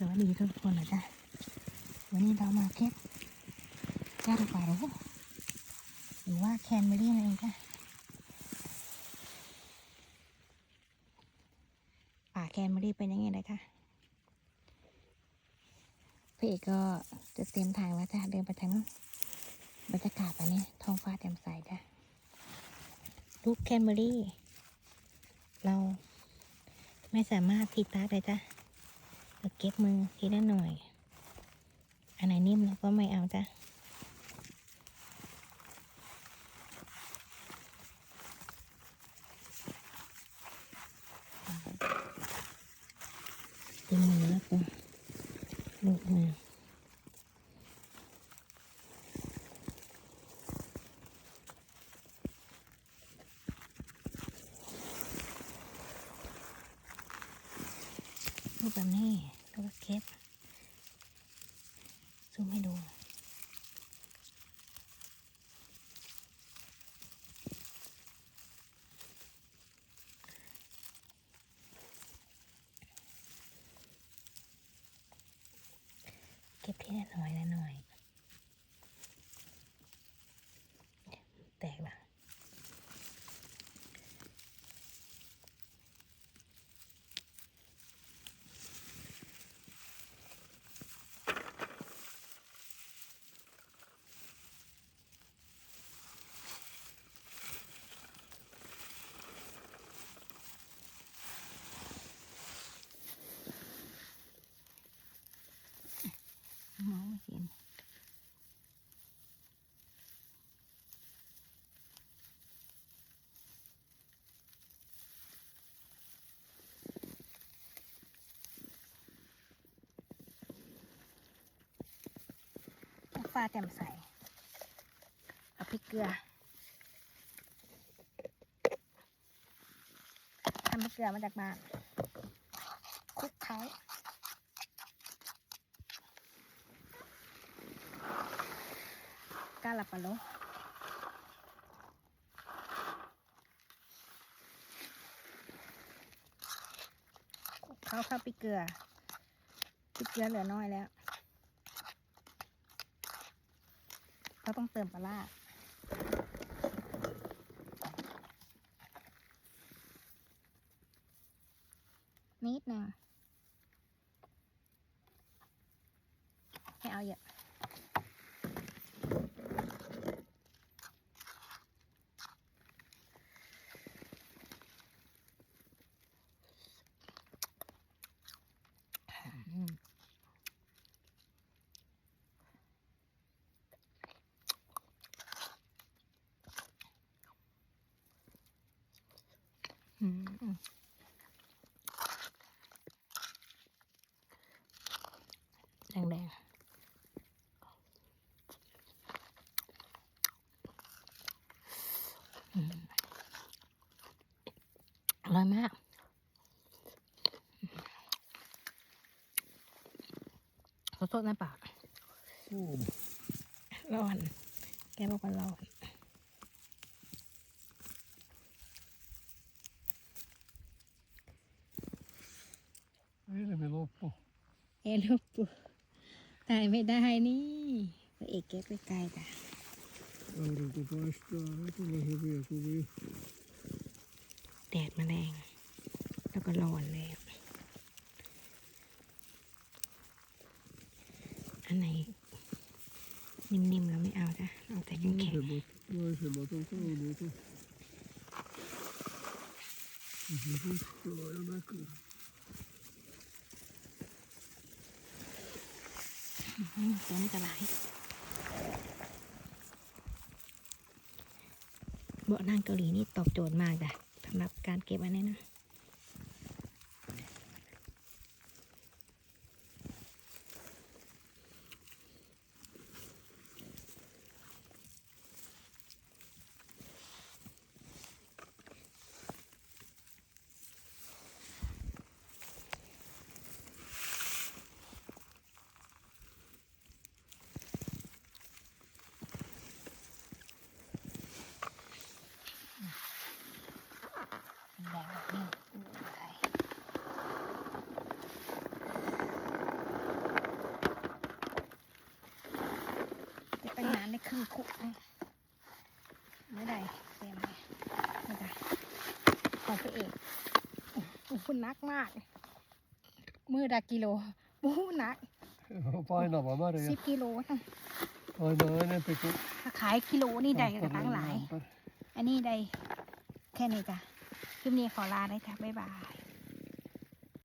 สวัสดีทุกคนนะจ๊ะวันนี้เรามาเก็บกาดป่ารูหรือว่าแคนเบอรี่นั่นเองค่ะป่าแคนเบอรี่เป็นยังไงนะคะพี่เอกก็จะเตรียมทางแล้วจ้ะเดินไปทางนู้นบรรยากาศวันนี้ท้องฟ้าแจ่มใสจ้ะลูกแคนเบอรี่ เราไม่สามารถพลิกตาได้จ้ะ เราเก็บมือทีละหน่อย อันไหนนิ่มเราก็ไม่เอาจ้ะเต็มมือแล้วก็ลูกมือลูกแบบนี้ แล้วก็เก็บซูมให้ดูเก็บทีละหน่อยละหน่อย ฟ้าแจ่มใสเอาพริกเกลือทำพริกเกลือมาจากบ้านคลุกเขากาลาปะโลคลุกเขาเข้าพริกเกลือพริกเกลือเหลือน้อยแล้ว เราต้องเติมปลาร้านิดหนึ่งให้เอาเยอะ แดงแดงๆอืมอร่อยมากขอโทษนะปาก Oh, ร้อน แกบอกว่าร้อน viene mi loppu. เอลูกปูถ่ายไม่ได้นี่พระเอกเก็บไปไกลจ้ะ Aurinko paistaa, ei tule hyviä kuvia. แดดมาแรงแล้วก็ร้อนเลยอะอันไหนนิ่มๆเราไม่เอาจ้ะเอาแต่แข็ง Vaisemmat, vaisemmat on kauniita. Se ruskeaa jo näkyy. ๆอืม ตัวนี้ก็หลายเบาะนั่งเกาหลีนี่ตอบโจทย์มากจ้ะสำหรับการเก็บอันนี้นะแดงแบบนี้ คุอะไม่ได้เตรียมเลยไม่ได้ ของพี่เอกโอ้โหนักมาก มือดากิโลโอ้โหนัก Painava สิ märjä. บกิโลนะ Painaa enempi kuin ถ้าขายกิโลนี่ได้กระทั้งหลาย ämpäri. อันนี้ได้แค่นี้จ้ะคลิปนี้ขอลาได้จ้ะบ๊ายบาย